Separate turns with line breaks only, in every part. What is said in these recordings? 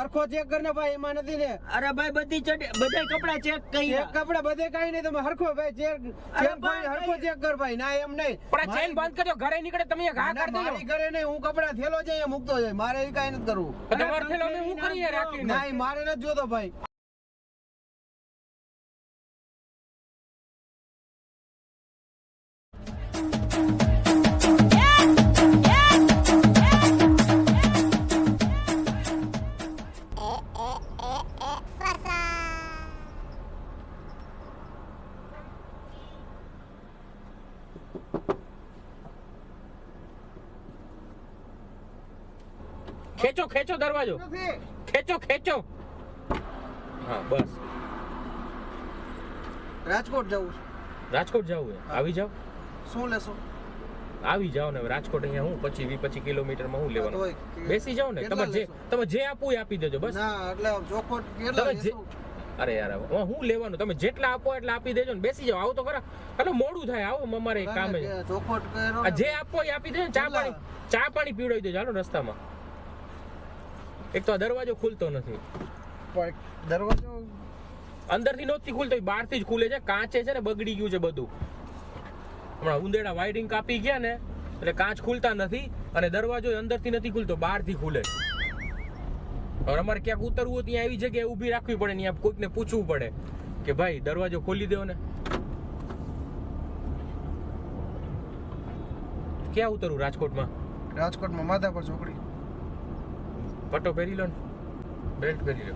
સરખો ચેક કરને ભાઈ એમાં નથી ને.
અરે ભાઈ બધી બધા કપડા ચેક કરી
ચેક કપડા બધે કાઈ નહીં તમે હરખો ભાઈ ચેક ચેક
ભાઈ,
હરખો ચેક કર ભાઈ ના એમ નહીં.
પણ ચેન બંધ કરજો ઘરે નીકળે તમે ઘા
ના,
કરી
મારી ઘરે નહીં હું કપડા થેલો છે અહીંયા મૂકતો જાય મારે કઈ કાઈ નથી કરવું.
તો થેલો હું કરીએ રાખી
ના મારે નથી જોતો ભાઈ.
ખેંચો ખેંચો દરવાજો. ખેંચો ખેંચો. હા બસ.
રાજકોટ જવું
રાજકોટ જવું આવી જાઓ.
શું લેશો?
આવી જાઓ ને રાજકોટ અહીંયા હું? પછી વી પચીસ કિલોમીટરમાં હું લેવાનું. બેસી જાઓ ને. તમે જે તમે જે આપવું એ આપી દેજો બસ.
એટલે ચોખોટ
અરે યાર હું લેવાનું? તમે જેટલા આપો એટલા આપી દેજો ને. બેસી જાઓ. આવો તો ખરા. હલો મોડું થાય. આવો અમારે એક કામે. છે. જે આપો એ આપી દેજો ને. ચા પાણી ચા પાણી પીવડાવી દેજો. હાલો રસ્તામાં. એક તો આ દરવાજો ખુલતો નથી.
પણ દરવાજો
અંદરથી નહોતી ખુલતો બહારથી જ ખુલે છે કાચે છે ને બગડી ગયું છે બધું. હમણાં ઉંદેડા વાયરિંગ કાપી ગયા ને એટલે કાચ ખુલતા નથી અને દરવાજો અંદરથી નથી ખુલતો બહારથી ખુલે. હવે અમારે ક્યાંક ઉતરવું હોય ત્યાં એવી જગ્યાએ ઊભી રાખવી પડે ને કોઈકને પૂછવું પડે કે ભાઈ દરવાજો ખોલી દો ને. ક્યાં ઉતરવું રાજકોટમાં?
રાજકોટમાં માધાપર ચોકડી.
પટ્ટો પહેરી લો ને. બેલ્ટ પહેરી લો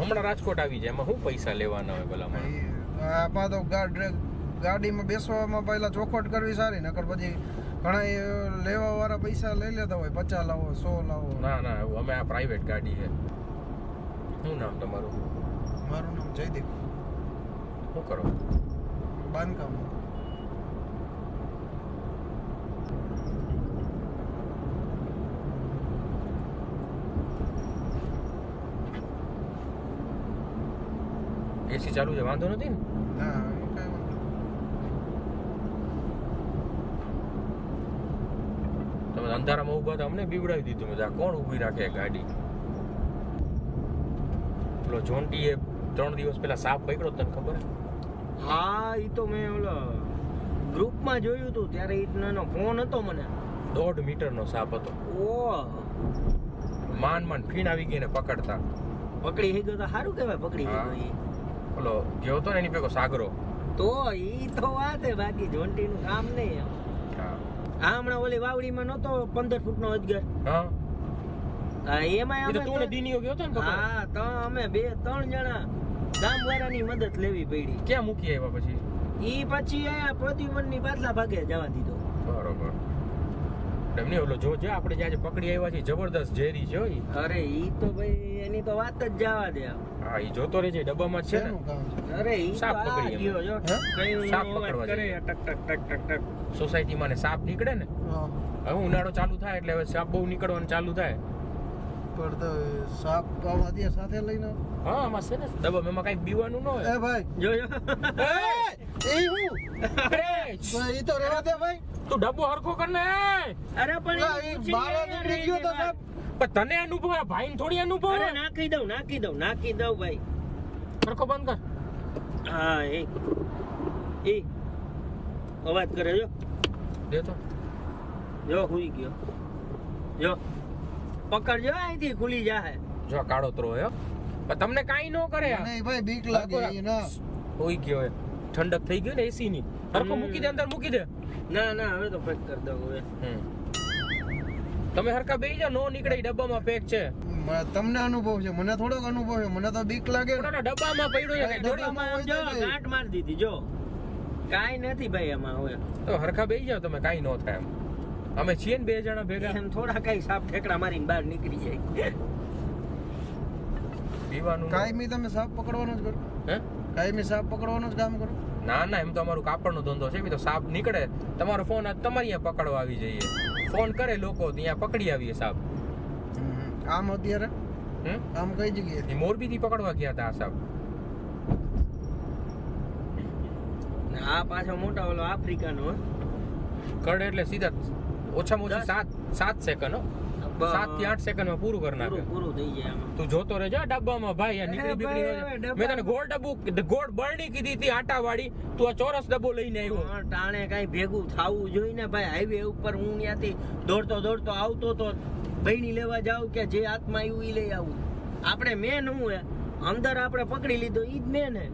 હમણાં રાજકોટ આવી જાય. એમાં શું પૈસા લેવાના હોય ભલા
ભાઈ, આમાં તો ગાડ- ગાડીમાં બેસવામાં પહેલા ચોખવટ કરવી સારી નકર પછી ઘણા એ લેવા વાળા પૈસા લઈ લેતા હોય પચાસ લાવો સો લાવો.
ના ના અમે આ પ્રાઇવેટ ગાડી છે. શું નામ તમારું?
મારું નામ જયદીપ.
શું કરો?
બાંધકામ
એસી ચાલુ છે વાંધો નથી ને?
ના એ કાંઈ વાંધો નહીં.
તમે અંધારામાં ઊભા હતા અમને બીવડાવી દીધું. મેં કોણ ઊભી રાખે ગાડી? પેલો જોન્ટીએ ત્રણ દિવસ પહેલા સાપ પકડ્યો તને ખબર? હા
એ તો મેં ઓલો ગ્રુપમાં જોયું હતું ત્યારે એનો ફોન હતો મને.
દોઢ મીટરનો સાપ હતો.
ઓ
માન માન ફીણ આવી ગઈ ને પકડતા.
પકડી હી ગયો તો સારું કહેવાય પકડી. ગયો
ઓલો ગયો હતો ને એની પેકો સાગરો.
તો ઈ તો વાત હે બાકી જોન્ટીનું કામ નહીં આ હમણાં ઓલી વાવડીમાં નહોતો પંદર ફૂટનો અજગર.
હા.
હા, એમાંય અમે
તું દીનીઓ ગયો તો ને
હા તો અમે બે ત્રણ જણા ગામવાળાની મદદ લેવી પડી.
ક્યાં મૂકી આવ્યા પછી?
ઈ પછી આ પ્રદ્યુમનની પાછલા ભાગે જવા દીધો.
બરોબર. એમ ઓલો જો જો આપણે જે આજે પકડી આવ્યા છીએ જબરદસ્ત ઝેરી છે ઈ.
અરે ઈ તો ભાઈ એની તો વાત જ જવા દે
હા ઈ જોતો રહેજે છે
ડબ્બામાં છે
અરે ઈ
સાપ પકડી
ગયો જો કઈ
સાપ પકડવા
કરે ટક ટક ટક ટક ટક.
સોસાયટીમાં ને સાપ નીકળે ને?
હા.
હવે ઉનાળો ચાલુ થાય એટલે હવે સાપ બહુ નીકળવાનું ચાલુ થાય.
પણ તો સાપ પાવા ત્યાં સાથે લઈને
હા આમાં છે ને ડબ્બા એમાં કઈ બીવાનું ન હોય.
એ ભાઈ.
જો જો.
એ! હું? તો રેવા દે ભાઈ.
તું ડબ્બો હરખો કર ને.
અરે પણ
નીકળી ગયો તો સાહેબ.
પણ તને અનુભવ આ ભાઈ થોડી અનુભવ
અરે નાખી દઉં નાખી દઉં નાખી દઉં ભાઈ.
હરખો બંધ કર.
હા એ. એ. અવાજ કરે જો.
દે તો.
જો હુઈ ગયો. જો. પકડજો અહીંથી ખુલી જાહે.
જો કાળો ત્રો હે. પણ તમને કાઈ ન કરે
નહીં ભાઈ બીક લાગે ઈ ના.
હોઈ ગયો ઠંડક થઈ ગઈ ને એસી ની. હરખો મૂકી દે અંદર મૂકી દે.
ના ના હવે તો પેક કરી દઉં હવે.
તમે હરકા બેહી જાઓ નો નીકળે ડબ્બામાં પેક છે.
તમને અનુભવ છે મને થોડોક અનુભવ છે મને તો બીક લાગે.
ડબ્બામાં પડ્યો છે
ડબ્બામાં જો ગાંઠ મારી દીધી જો. કાઈ નથી ભાઈ એમાં હવે.
તો હરખા બેહી જાઓ તમે કાઈ ન થાય એમ. અમે છીએ ને બે જણા ભેગા.
એમ થોડા કઈ સાપ ઠેકડા મારીને બહાર નીકળી જાય.
પીવાનું કાઈ
મી તમે સાપ પકડવાનો જ કરો.
હે?
કાયમી સાપ પકડવાનું જ કામ કરો?
ના ના એમ તો અમારું કાપડનો ધંધો છે એમ તો સાપ નીકળે. તમારો ફોન આજ તમારી અહીંયા પકડવા આવી જઈએ. ફોન કરે લોકો ત્યાં પકડી આવીએ સાપ.
આમ અત્યારે?
હમ?
આમ કઈ જગ્યાએ?
મોરબી થી પકડવા ગયા હતા આ
સાપ. આ પાછો મોટા ઓલો આફ્રિકાનો હો.
કરડે એટલે સીધા ઓછામાં ઓછી સાત સાત સેકન્ડ સાતથી આઠ સેકન્ડમાં પૂરું કરી નાખે.
પૂરું થઈ જાય
તું જોતો રહેજો ડબ્બામાં ભાઈ નીકળી બીકળી મેં તને ગોળ ડબ્બુ ગોળ બરણી કીધી હતી આટા વાળી તું આ ચોરસ ડબ્બો લઈને આવ્યો.
ટાણે કઈ ભેગું થાવું જોઈને ભાઈ હાઈવે ઉપર હું ત્યાંથી દોડતો દોડતો આવતો તો ભાઈ લેવા જાવ કે જે હાથમાં આવ્યું એ લઈ આવું. આપણે મેન હું હે? અંદર આપણે પકડી લીધો ઈ જ મેન હે.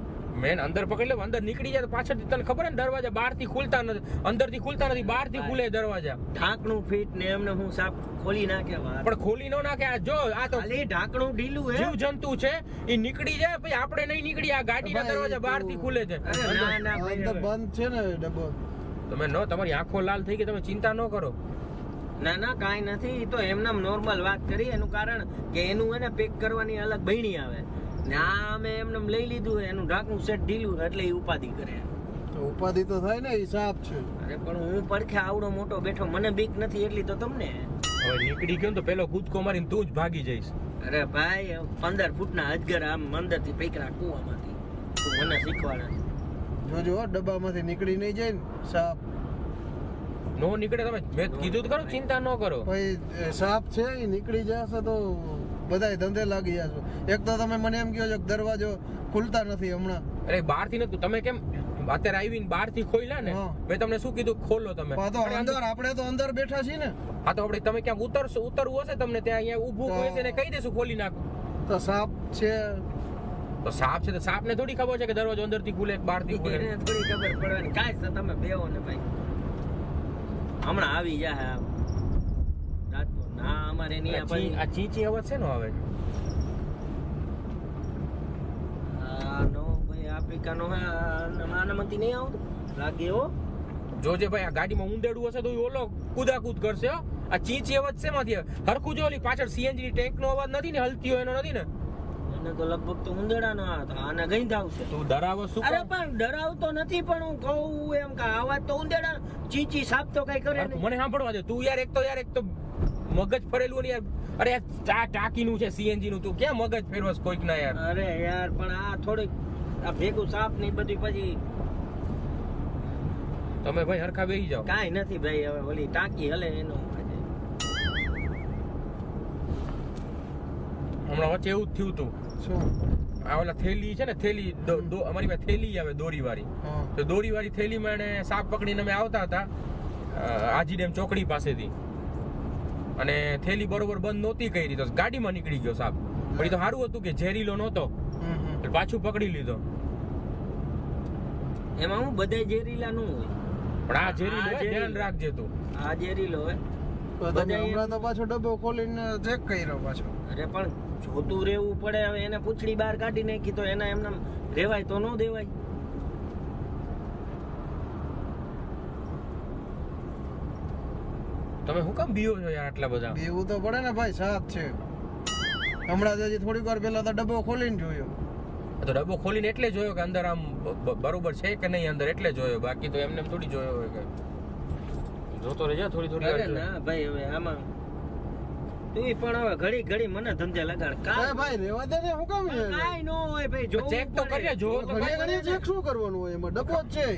મેન અંદર પકડી લે અંદર નીકળી જાય તો પાછળથી તને ખબર ને દરવાજા બહારથી ખુલતા નથી અંદરથી ખુલતા નથી બહારથી ખુલે દરવાજા.
ઢાંકણું ફીટ ને એમને હું સાફ ખોલી નાખે
પણ ખોલી નો નાખે આ જો આ તો
ખાલી ઢાંકણું ઢીલું હે.
જીવ જંતુ છે એ નીકળી જાય પછી આપણે નહીં નીકળી આ ગાડીના
ના
દરવાજા બહારથી ખુલે છે.
ના ના
અંદર બંધ છે ને ડબ્બો.
તમે નો તમારી આંખો લાલ થઈ ગઈ તમે ચિંતા ન કરો.
ના ના કાંઈ નથી ઈ તો એમને નોર્મલ વાત કરી એનું કારણ કે એનું એને પેક કરવાની અલગ બહેણી આવે. ને આ અમે એમને લઈ લીધું એનું ઢાંકણું સેટ ઢીલું એટલે એ ઉપાધિ કરે.
તો ઉપાધિ તો થાય ને હિસાબ છે.
અરે પણ હું પડખે આવડો મોટો બેઠો મને બીક નથી એટલી તો તમને.
હવે નીકળી ગયો ને તો પેલો કૂદકો મારીને તું જ ભાગી જઈશ.
અરે ભાઈ પંદર ફૂટના અજગર આમ મંદરથી પૈકરા કુવામાંથી. તું મને શીખવાડે.
જોજો હો, ડબ્બામાંથી નીકળી નહીં જાય ને સાપ.
નો નીકળે તમે. મેં કીધું તો કરો ચિંતા ન કરો.
ભાઈ સાપ છે એ નીકળી જશે તો બધાય ધંધે લાગી જશો એક તો તમે મને એમ કહો છો કે દરવાજો ખુલતા નથી હમણાં.
અરે બહારથી નતું. તમે કેમ અત્યારે આવીને બહારથી ખોલ્યા ને મેં તમને શું કીધું? ખોલો તમે.
તો અંદર આપણે તો અંદર બેઠા છીએ ને.
હા તો આપણે તમે ક્યાંક ઉતરશો ઉતરવું હશે તમને ત્યાં અહીંયા ઊભું હોય છે ને કહી દેશું ખોલી નાખો.
તો સાપ છે.
તો સાપ છે તો સાપ ને થોડી ખબર છે કે દરવાજો અંદરથી ખુલે બહારથી ખુલે?
એને થોડી ખબર પડવાની કાંઈ છે તમે બેહો ને ભાઈ. હમણાં આવી જાય ના અમારે નહીં
આ ચીચી અવાજ છે નો
આ નો ભાઈ આફ્રિકાનો આનામાંથી નહીં આવતું. લાગે હો.
જોજે ભાઈ આ ગાડીમાં ઊંધેડું હશે તો ઓલો કુદાકૂદ કરશે આ ચીચી અવાજ છે માંથી હરખું જો ઓલી પાછળ સીએનજી ટેન્ક નો અવાજ નથી ને હલતી હોય એનો નથી ને?
એને તો લગભગ તો ઉંદેડા નો હતો આને ગઈ આવશે
તું ડરાવો શું
અરે પણ ડરાવતો નથી પણ હું કહું એમ કે આવાજ તો ઉંદરડા ચીચી સાપ તો કઈ કરે
મને સાંભળવા દે તું યાર એક તો યાર એક તો મગજ ફરેલું ને યાર. અરે આ ચા ટાંકીનું છે સીએનજી નું તું ક્યાં મગજ ફેરવસ કોઈક ના યાર?
અરે યાર પણ આ થોડીક આ ભેગું સાપની બધી પછી
તમે ભાઈ હરખા બેહી જાઓ.
કાંઈ નથી ભાઈ હવે ઓલી ટાંકી હલે એનો
હમણાં વચ્ચે એવું જ થયું તું.
શું?
આ ઓલા થેલી છે ને થેલી અમારી પાસે થેલી આવે દોરી વાળી તો દોરી વાળી થેલીમાં એને સાપ પકડીને અમે આવતા હતા આજી ડેમ ચોકડી પાસેથી. અને થેલી બરોબર બંધ નહોતી કરી તો ગાડીમાં નીકળી ગયો સાપ. પણ એ તો સારું હતું કે ઝેરીલો નહોતો. પાછું પકડી લીધો.
એમાં હું બધે ઝેરીલા નું હોય.
પણ આ ઝેરીલો. ધ્યાન રાખજે તું.
આ ઝેરીલો હોય.
હમણાં તો પાછો ડબ્બો ખોલીને ચેક કર્યો પાછો.
અરે પણ જોતું રહેવું પડે હવે એને પૂછડી બહાર કાઢી નાખી તો એના એમને રેવાય તો ન દેવાય.
તમે હું કામ બીઓ છો યાર આટલા બધા?
બીવું તો પડે ને ભાઈ સાપ છે. હમણાં જ હજી થોડીક વાર પહેલા તો ડબ્બો ખોલીને જોયો.
તો ડબ્બો ખોલીને એટલે જોયો કે અંદર આમ બરોબર છે કે નહીં અંદર એટલે જોયો. બાકી તો એમને થોડી જોયો હોય કે. જોતો રહેજો થોડી થોડી વાર
ના ભાઈ હવે આમાં તું પણ હવે ઘડી ઘડી મને ધંધે લગાડ. કા
ભાઈ રેવા દે ને હું કામ છે?
નો હોય ભાઈ જો
ચેક તો. કરીએ, જોવો ઘડી
ઘડીએ ચેક શું કરવાનું હોય? એમાં ડબ્બો જ છે.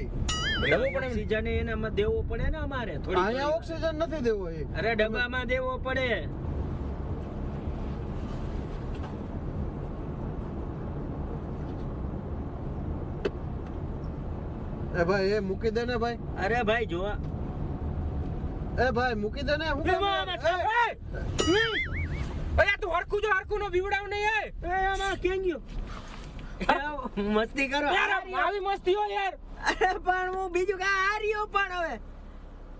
ડબ્બો પણ
ઓક્સિજન એનામાં દેવો પડે ને અમારે થોડી
અહીંયા ઓક્સિજન નથી દેવો એ.
અરે ડબ્બામાં દેવો પડે.
એ ભાઈ એ મૂકી દે ને ભાઈ.
અરે ભાઈ જોવા.
એ ભાઈ મૂકી દે ને હું!
અરે તું હરખું જો હરખું નો બીવડાવ નહીં એ!
એ આમાં કેમ ગયો? મસ્તી કરો.
યાર આવી મસ્તી હોય યાર.
અરે પણ હું બીજું કઈ હાર્યો પણ હવે.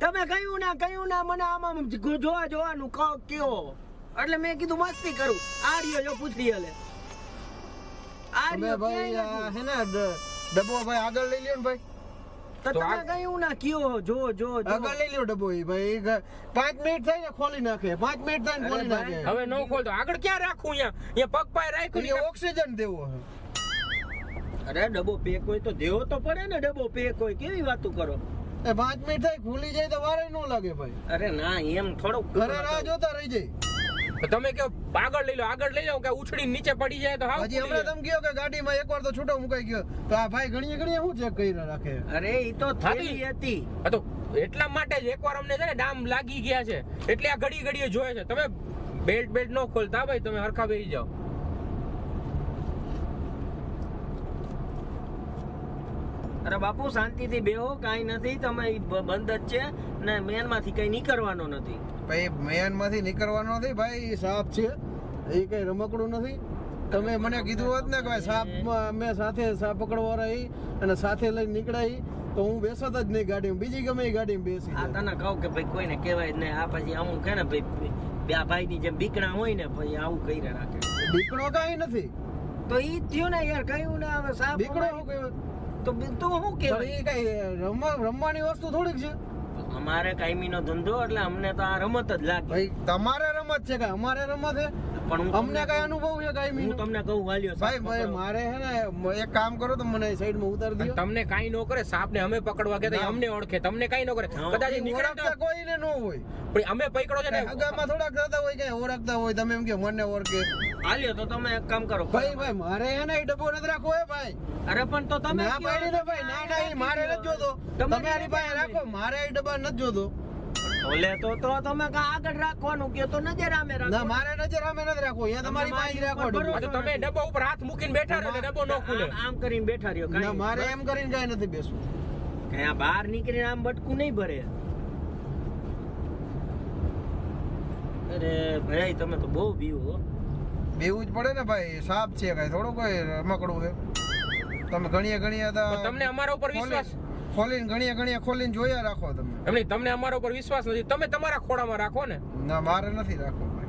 તમે કયું ના કયું ના મને આમાં જોવા જોવાનું કહો કયો. એટલે મેં કીધું મસ્તી કરું. આર્યો જો પૂછી હલે. આર્યો
ભાઈ. હે ને ડબ્બો ભાઈ આગળ લઈ લ્યો ને ભાઈ.
તો તમે કયું ના કયો જો જો
આગળ લઈ લ્યો ડબ્બો એ ભાઈ. ઈ પાંચ મિનિટ થાય ને ખોલી નાખે. પાંચ મિનિટ થાય ને ખોલી નાખે.
હવે નો ખોલતો. આગળ ક્યાં રાખું અહીંયા? અહીંયા પગ પાય રાખ્યું
ઓક્સિજન દેવો છે
અરે ડબ્બો પેક હોય તો દેવો તો પડે ને ડબ્બો પેક હોય. કેવી વાતો કરો?
એ પાંચ મિનિટ થાય ખુલી જાય તો વારે ન લાગે ભાઈ.
અરે ના એમ થોડુંક
ઘરે રાહ જોતા રહી જાય.
તમે કે આગળ લઈ લો આગળ લઈ લો કે ઉછળી નીચે પડી જાય તો હા
હજી હમણાં તમે કહો કે ગાડીમાં એકવાર તો છૂટો મુકાઈ ગયો. તો આ ભાઈ ઘણી ઘણી શું ચેક કરી રાખે?
અરે ઈ તો થેલી હતી.
હા તો એટલા માટે જ એકવાર અમને છે ને ડામ લાગી ગયા છે. એટલે આ ઘડી ઘડીએ જોયે છે. તમે બેલ્ટ બેલ્ટ ન ખોલતા ભાઈ તમે હરખા બેસી જાઓ.
અરે બાપુ શાંતિથી બેહો કાંઈ નથી તમે બંધ જ છે ને મેનમાંથી કઈ નીકળવાનો નથી.
ભાઈ મેનમાંથી નીકળવાનો નથી ભાઈ સાપ છે. એ કઈ રમકડું નથી. તમે મને કીધું હોત ને કે ભાઈ સાપ મેં સાથે સાપ પકડવા રહી અને સાથે લઈને નીકળાઈ તો હું બેસત જ નહીં ગાડીમાં. બીજી ગમે એ ગાડીમાં બેસી
આ. તને કહું કે ભાઈ કોઈને કહેવાય જ નહીં. આ પછી અમુક કે ને ભાઈ બે ભાઈની જેમ બીકણા હોય ને પછી આવું કરી રાખે.
બીકણો કાંઈ નથી.
તો ઈ થયું ને યાર કયું ને હવે સાપ
બીકણો?
તો બી- તો શું
કે
કહેવાય
એ કઈ રમવા રમવાની વસ્તુ થોડીક છે.
અમારે કાયમીનો ધંધો એટલે અમને તો આ રમત જ લાગે.
ભાઈ તમારે રમત છે કે અમારે રમત છે?
પણ
અમને કઈ અનુભવ છે કઈ
હું તમને કહું વાલ્યો
ભાઈ ભાઈ મારે હે ને એક કામ કરો તો મને સાઈડમાં ઉતાર દો.
તમને કાંઈ ન કરે સાપ ને અમે પકડવા ગયા અમને ઓળખે તમને કઈ ન કરે. કદાચ નીકળે
કોઈને ન હોય.
પણ અમે પકડો છે ને
હગામાં થોડાક થતા હોય કે ઓળખતા હોય તમે એમ કે મને ઓળખે.
હાલ્યો તો તમે એક કામ કરો.
ભાઈ ભાઈ મારે હે ને એ ડબ્બો નથી રાખવો હે ભાઈ.
અરે પણ તો તમે
ના પાડી ને ભાઈ ના ના મારે નથી જોતો.
તમે
તમે પાસે રાખો મારે એ ડબ્બા નથી જોતો.
ઓલે તો તો તમે કા આગળ રાખવાનું કે તો નજર આમે
ના મારે નજર આમે નથી રાખવો. અહીંયા તમારી પાસે જ રાખો
તો તમે ડબ્બા ઉપર હાથ મૂકીને બેઠા રહો ડબ્બો ન ખુલે.
આમ- કરીને બેઠા રહ્યો
ના મારે એમ કરીને કાઈ નથી બેસવું.
કઈ બહાર નીકળીને આમ બટકું નહીં ભરે. અરે ભાઈ તમે તો બહુ બીવો હો.
બેવું જ પડે ને ભાઈ સાપ છે કઈ. થોડું કોઈ રમકડું છે. તમે ઘણીએ ઘણીએ તો
તમને અમારા ઉપર વિશ્વાસ
ખોલીને ઘણીએ ઘણીએ ખોલીને જોયા રાખો તમે.
એમની નહીં તમને અમારા ઉપર વિશ્વાસ નથી. તમે તમારા ખોળામાં રાખો ને.
ના મારે નથી રાખવો ભાઈ.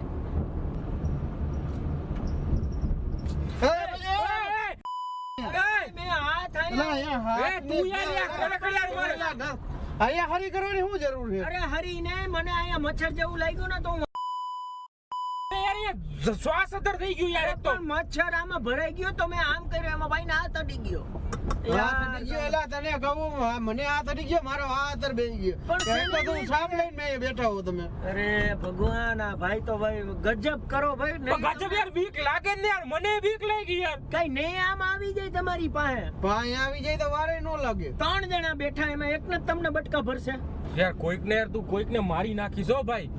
મેં હાથ
ના,
આયા
અહીંયા હાથ
એ, તું યાર, યાર, ખરેખર યાર મારે.
અહીંયા હરી કરવાની શું જરૂર છે?
અરે હરી ને મને અહીંયા મચ્છર જેવું લાગ્યું ને તો હું
યાર અહીંયા શ્વાસ અધર થઈ ગયું યાર તો.
મચ્છર આમાં ભરાઈ ગયો તો મેં આમ કર્યો એમાં ભાઈ ના અડી ગયો.
તને કહું મને આ અડી ગયો મારો હાથ અર બેહી ગયો.
પણ
તો તું સાપ લઈને મેં બેઠા હો તમે.
અરે ભગવાન આ ભાઈ તો ભાઈ ગજબ કરો ભાઈ
ગજબ યાર બીક લાગે ને યાર મને બીક લાગી યાર.
કઈ નહીં આમ આવી જાય તમારી પાસે.
ભાઈ આવી જાય તો વારે ન લાગે.
ત્રણ જણા બેઠા એમાં એક ને તમને બટકા ભરશે.
યાર કોઈક ને યાર તું કોઈક ને મારી નાખીશ હો ભાઈ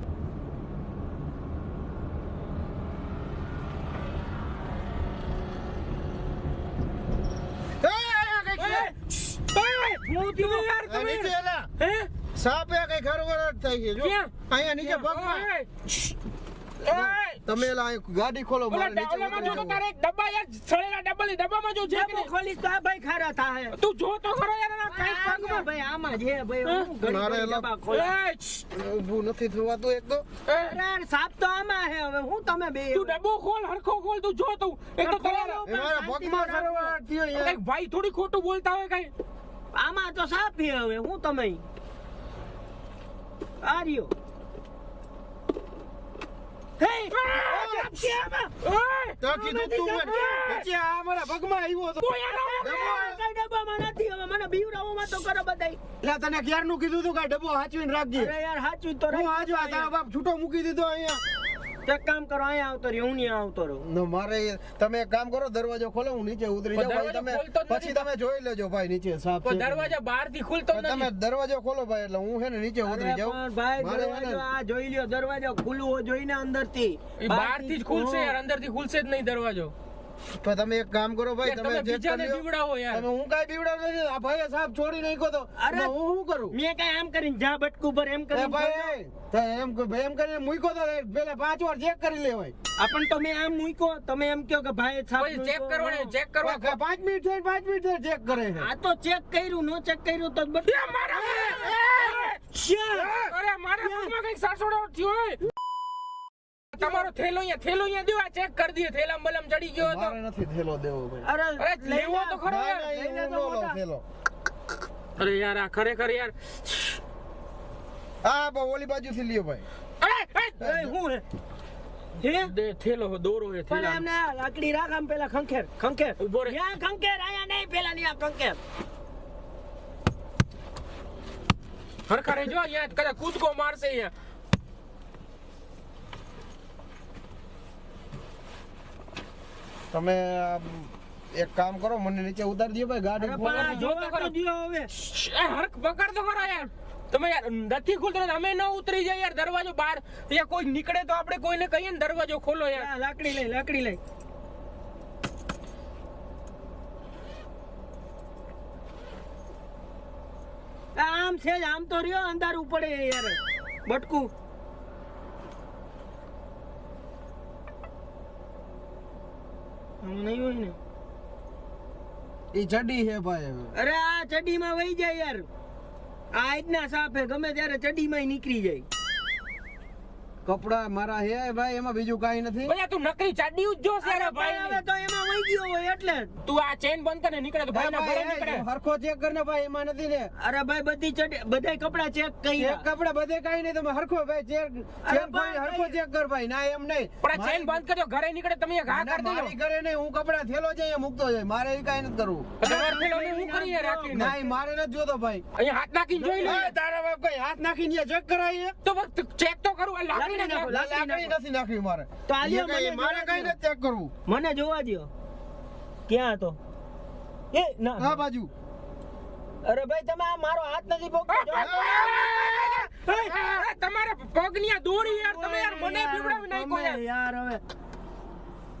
એ, અહીંયા કંઈક છે.
હું થયું યાર
આ નીચે
તમે
એલા.
હે
સાપ કઈ ખરવડ થઈ ગઈ જો અહીંયા નીચે પગમાં
ઓય. ઓય.
તમે ગાડી ખોલો મારે નીચે
ડાવલામાં જો તો તારે ડબ્બા યાર સળેલા ડબ્બાની ડબ્બામાં જો છે કે
ડબ્બો તો આ ભાઈ ખારા થાય
તું જો તો ખરો યાર એના કાંઈક
આમાં
પગમાં.
ભાઈ આમાં છે ભાઈ
હું
મારે
ડબ્બા ખોલું.
ઓય, શ્શ.
જવું. ઊભું નથી થવાતું એક તો
અરે સાપ તો આમાં હે હવે હું તમે બે
તું ડબ્બો ખોલ હરખો ખોલ તું જો તું એક તો તમારા
પગમાં ખરવડ થયો યાર
કંઈક ભાઈ થોડી ખોટું બોલતા હોય કઈ
આમાં તો હે હવે હું તમે આ રહ્યો. હે સાપ છે આમાં.
ઓય!
તો કીધું તું મને. પછી આ મારા પગમાં આવ્યો તો
ઓય, યાર,
આ કઈ ડબ્બામાં નથી હવે મને બીવડાવવામાં તો કરો બધાય.
તને ક્યારનું કીધું તું કે ડબ્બો હાચવીને રાખજે?
યાર હાચવી તો
હું
રાખ.
તારા બાપ છૂટો મૂકી દીધો અહીંયા.
એક કામ કરો અહીંયા આવતો રહ્યો હું નહીં આવતો રહું.
મારે તમે એક કામ કરો દરવાજો ખોલો હું નીચે ઉતરી જાઉં. ભાઈ તમે. પછી તમે જોઈ લેજો ભાઈ નીચે
સાફ
છે
દરવાજા બહારથી ખુલતો નથી
તમે દરવાજો ખોલો ભાઈ એટલે હું છે ને નીચે ઉતરી જાઉં.
ભાઈ દરવાજો આ જોઈ લ્યો દરવાજો ખુલવો જોઈને અંદરથી
બહારથી જ ખુલશે યાર અંદરથી ખુલશે જ નહીં દરવાજો.
તો તમે એક કામ કરો ભાઈ તમે
બીજાને બીવડાવો યાર.
તમે હું કાઈ બીવડાવ નથી? આ ભાઈ સાહેબ છોડી નઈ તો.
અરે,
તો હું શું કરું?
મેં કાઈ આમ કરીને જા બટકુ પર એમ કરીને
ભાઈ તો એમ એમ કરીને મૂક્યો તો પેલા પાંચ વાર ચેક કરી લેવાય.
આપણ તમે આમ મૂકો તમે એમ કહો કે ભાઈ
સાહેબ ચેક
કરો
ને ચેક કરવા
પાંચ મિનિટ થઈ પાંચ મિનિટ થઈ ચેક કરે છે.
આ તો ચેક કર્યું નો ચેક કર્યું તો
મારા અરે મારા મનમાં કંઈક સાસોડો થયો હોય. તમારો થેલો અહીંયા થેલો અહીંયા દેવા ચેક કરી દઈએ. થેલામ બલમ ચડી ગયો તો.
મારે નથી થેલો દેવો ભાઈ.
અરે
અરે લેવો તો ખરો યાર.
લઈને તો
ન લઉં
મોટા.
થેલો.
અરે યાર આ ખરેખર યાર.
આ બા ઓલી બાજુથી લ્યો ભાઈ.
અરે
હું? હે હે?
થેલો દોરો હે થેલા
એમને લાકડી રાખ આમ પેલા ખંખેર ખંખેર.
ઊભો રે.
ન્યા ખંખેર આયા નહીં પેલા ન્યા ખંખેર.
હરખા કદાચ કૂદકો મારશે અહીંયા.
તમે એક કામ કરો મને નીચે ઉતારી દો ભાઈ ગાડી
પણ. જોવા તો દ્યો હવે?
એ હરક પકડ તો ખરા યાર. તમે યાર નથી ખુલતો અમે ન ઉતરી જાય યાર દરવાજો બહાર. ત્યાં કોઈ નીકળે તો આપણે કોઈને કહીએ ને દરવાજો ખોલો યાર.
લાકડી લઈ લાકડી લઈ. આમ છે જ આમ તો રહ્યો અંધારું પડે યાર. બટકું. નહીં હોય ને.
એ ચડી છે ભાઈ
અરે આ ચડીમાં વહી જાય યાર. આ આજના સાફે ગમે ત્યારે ચડીમાં નીકળી જાય.
કપડા મારા હે ભાઈ એમાં બીજું કઈ નથી.
ભલે તું નકરી ચાડી જ જોશ યાર
અરે ભાઈ હવે તો એમાં વહી ગયો હોય એટલે.
તું આ ચેન બંધ કરીને નીકળે તો ભાઈ ના ઘરે નીકળે.
હરખો ચેક કરને ભાઈ એમાં નથી ને.
અરે ભાઈ બધી ચડી બધાય કપડા ચેક કરી
ચેક કપડા બધે કાંઈ નહીં તમે હરખો ભાઈ ચેક ચેક
ભાઈ,
હરખો ચેક કર ભાઈ ના એમ નહીં.
પણ ચેન બંધ કરજો ઘરે નીકળે તમે ઘા
ના,
કરી દેજો.
મારી ઘરે નહીં હું કપડા થેલો છે અહીંયા મૂકતો જાય મારે એ કઈ નથી કરવું.
તમારે થેલો ને હું કરીએ રાખી
ના ઈ મારે નથી જોતો ભાઈ.
અહીંયા હાથ નાખીને જોઈ લે.
તારા બાપ કઈ હાથ નાખીને ચેક કરાવીએ
તો બસ ચેક તો કરું આ લાકડી
લાકડી નાખો,
નાખો
લાકડી નથી નાખવી મારે.
તો આ લ્યો,
એ કાંઈ-
મને
મારે
જોવા
કાંઈ
દ્યો.
નથી ચેક કરવું.
મને જોવા દ્યો. ક્યાં હતો? એ
આ
ના
બાજુ.
અરે ભાઈ તમે આ મારો હાથ નથી પકડો
તમારે પગની આ દોરી યાર તમે યાર મને પીવડાવી નાખો યાર
હવે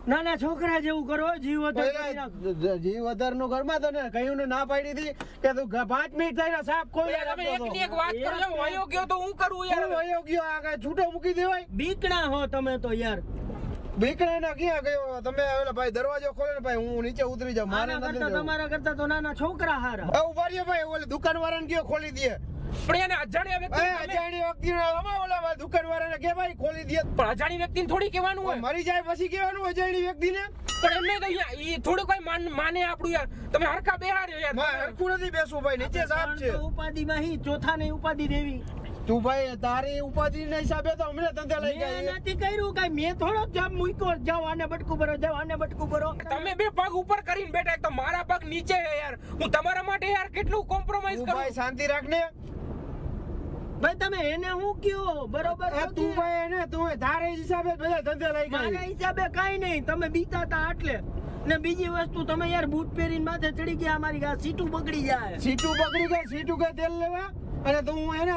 નાના છોકરા જેવું કરો જીવ
પહેલા જીવ વધારનું ઘરમાં તને ને કહ્યું ને ના પાડી હતી કે તું પાંચ મિનિટ થઈને સાપ કોઈ
તમે એક એક વાત કરો છો વયો ગયો તો હું કરું યાર?
વયો ગયો આ કાંઈ છૂટો મૂકી દેવાય?
બીકણા હો તમે તો યાર.
બીકણા ના ક્યાં ગયો? તમે ઓલા ભાઈ દરવાજો ખોલે ને ભાઈ હું નીચે ઉતરી જાઉં મારા
કરતા તમારા કરતા તો નાના છોકરા હારા.
ઊભા રહ્યો ભાઈ ઓલે દુકાન વાળાને કયો ખોલી દે?
પણ એને અજાણ્યા વ્યક્તિ
અજાણી વ્યક્તિને ઓલા દુકાન કે ભાઈ ખોલી દે.
પણ અજાણી વ્યક્તિને થોડી કહેવાનું હોય.
મરી જાય પછી કેવાનું અજાણી વ્યક્તિને?
પણ એમને તો અહીંયા ઈ થોડું કોઈ માન માને આપણું યાર. તમે હરખા બેહાર્યો યાર.
માં હરખું નથી બેસવું ભાઈ નીચે સાપ છે.
ચોથા ને ઉપાધિ દેવી.
તું ભાઈ તારી ઉપાધિ ના હિસાબે તો અમને ધંધે લઈ ગયા
નથી કર્યું કઈ. મેં થોડો જામ મૂક્યો. જાઓ આને બટકું ભરો જાઓ આને બટકું ભરો.
તમે બે પગ ઉપર કરીને બેઠા તો મારા પગ નીચે છે યાર. હું તમારા માટે યાર કેટલું કોમ્પ્રોમાઇઝ કરું?
ભાઈ શાંતિ રાખ ને
ભાઈ તમે એને હું કયો? બરોબર
તું ભાઈ એને તું તારે હિસાબે બધા ધંધે લઈ
મારા હિસાબે કાઈ નહીં. તમે બીતા હતા એટલે ને બીજી વસ્તુ તમે યાર બૂટ પહેરીને માથે ચડી ગયા અમારી આ સીટું બગડી જાય.
સીટું બગડી ગઈ સીટું કે તેલ લેવા. અને તું એને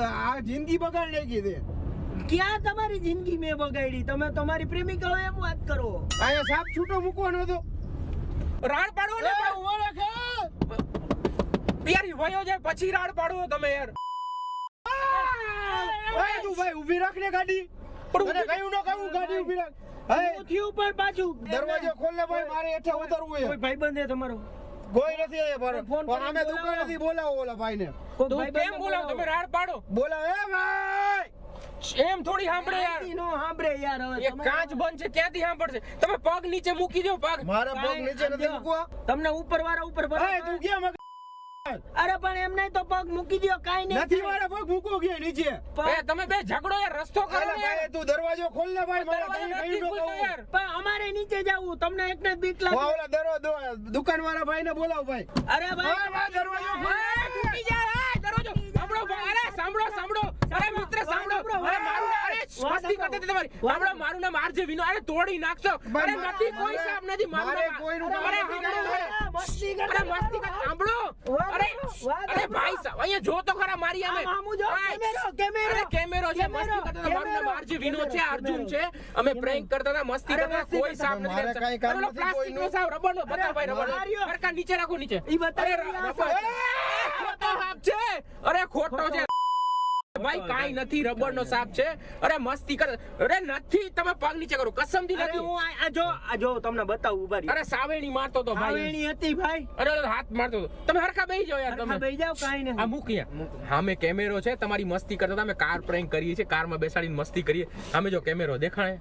આ જિંદગી બગાડ લઈ દે
ક્યાં તમારી જિંદગી મેં બગાડી? તમે તમારી પ્રેમિકા હોય એમ વાત કરો.
અહીંયા સાપ છૂટો મૂકવાનો હતો.
રાડ પાડો ને
એ.
યાર વયો જાય પછી રાડ પાડો તમે યાર.
ઓય, તું ભાઈ ઊભી રાખ ને ગાડી.
પણ મને
કહ્યું ન કહ્યું ગાડી ઊભી રાખ. હે,
થયું પણ પાછું.
દરવાજો ખોલ ને ભાઈ મારે હેઠે ઉતરવું
કોઈ
છે
ભાઈબંધ છે તમારો.
કોઈ નથી એ પર. પણ અમે દુકાન નથી બોલાવો ઓલા ભાઈને.
કોઈ
તું કેમ બોલાવ? તમે રાડ પાડો.
બોલાવો એ ભાઈ!
એમ થોડી સાંભળે યાર.
નો સાંભળે યાર હવે
એ કાચ બંધ છે ક્યાંથી સાંભળશે. તમે પગ નીચે મૂકી દો પગ.
મારા પગ નીચે નથી મૂકવા.
તમને ઉપર વાળા ઉપર ભરે
તું કેમ મગ-
અરે પણ એમ નહીં તો પગ મૂકી દો કાઈ નહીં
નથી મારા પગ મૂકો ગયા નીચે
એ તમે બે ઝઘડો યાર રસ્તો કરો યાર
તું દરવાજો ખોલ ને ભાઈ મારા ભાઈ.
યાર
પણ અમારે નીચે જવું તમને એકને ને બીક લાગે
ઓલા દરવાજો દુકાન વાળા ભાઈ ને બોલાવ ભાઈ
અરે ભાઈ
દરવાજો ખોલ.
તૂટી દરવાજો. સાંભળો, અરે, સાંભળો, સાંભળો. અરે, મિત્ર, સાંભળો. અરે, મારું અરે, મસ્તી કરતી તમારી. સાંભળો, મારું નામ RJ વિનો. અરે, તોડી નાખશો. અરે,
ભાઈ,
નથી, કોઈ
મારે-
નથી. મારું
કોઈનું
અરે,
નામ
સાંભળો, અરે,
મસ્તી
અરે,
કરતા
મસ્તી કર- સાંભળો. અરે, અરે, ભાઈ સાહેબ, અહીંયા જો તો ખરા મારી
આમ જો, કેમેરો, કેમેરો.
કેમેરો છે, મસ્તી કરતા મારું નામ
કેમેરો,
વિનો છે, અર્જુન છે. અમે prank કરતા હતા, મસ્તી કરતા કોઈ
હતા.
નથી.
મારે કાંઈ કામ
અરે,
નથી
plastic નો
કોઈનું.
સાપ, રબરનો, બતાવો ભાઈ,
રબર
સરકાર નીચે રાખો, નીચે.
ઈ બતાવી
રબર. ખોટો સાપ છે અરે ખોટો છે ભાઈ કાઈ નથી રબર નો સાપ છે. અરે મસ્તી કર. અરે નથી તમે પગ નીચે કરો. કસમથી નથી.
હું આ જો આ જો તમને બતાવું ઊભા
અરે સાવેણી મારતો તો ભાઈ.
સાવેણી હતી ભાઈ.
અરે હાથ મારતો તો. તમે હરખા બેહી જાઓ યાર તમે.
બેહી જાવ કાઈ નહીં.
આ અહીંયા. હા મેં કેમેરો છે તમારી મસ્તી કરતા તમે અમે કાર પ્રેન્ક કરીએ છીએ કારમાં બેસાડીને મસ્તી કરીએ. અમે જો કેમેરો દેખાણે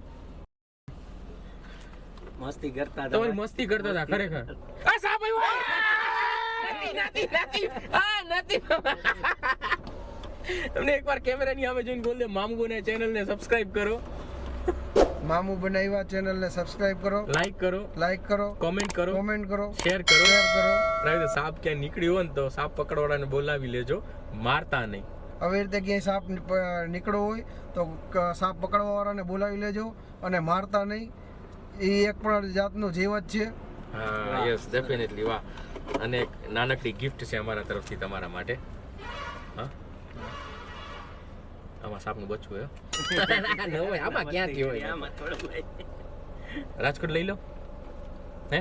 મસ્તી કરતા
તમારી મસ્તી કરતા હતા ખરેખર. આ સાપ આવ્યો. નથી નથી નથી. આ નથી. તમને એકવાર કેમેરાની સામે જોઈને બોલ દે મામુ બને ચેનલને સબસ્ક્રાઇબ કરો.
મામુ બનાવ્યા ચેનલને સબસ્ક્રાઇબ કરો.
લાઈક કરો.
લાઈક કરો.
કોમેન્ટ કરો.
કોમેન્ટ કરો.
શેર કરો.
શેર કરો.
રાઈટ સાપ ક્યાં નીકળ્યો હોય ને તો સાપ પકડવાળાને બોલાવી લેજો. મારતા નહીં.
આવી રીતે ક્યાંય સાપ નીકળો હોય તો સાપ પકડવાવાળાને બોલાવી લેજો અને મારતા નહીં. એ એક પણ જાતનું જીવ છે.
હા યસ ડેફિનેટલી વાહ. અને નાનકડી ગિફ્ટ છે અમારા તરફથી તમારા માટે. હા. આમાં સાપનું બચવું હે આમાં
ક્યાં થયું
રાજકોટ લઈ લો હે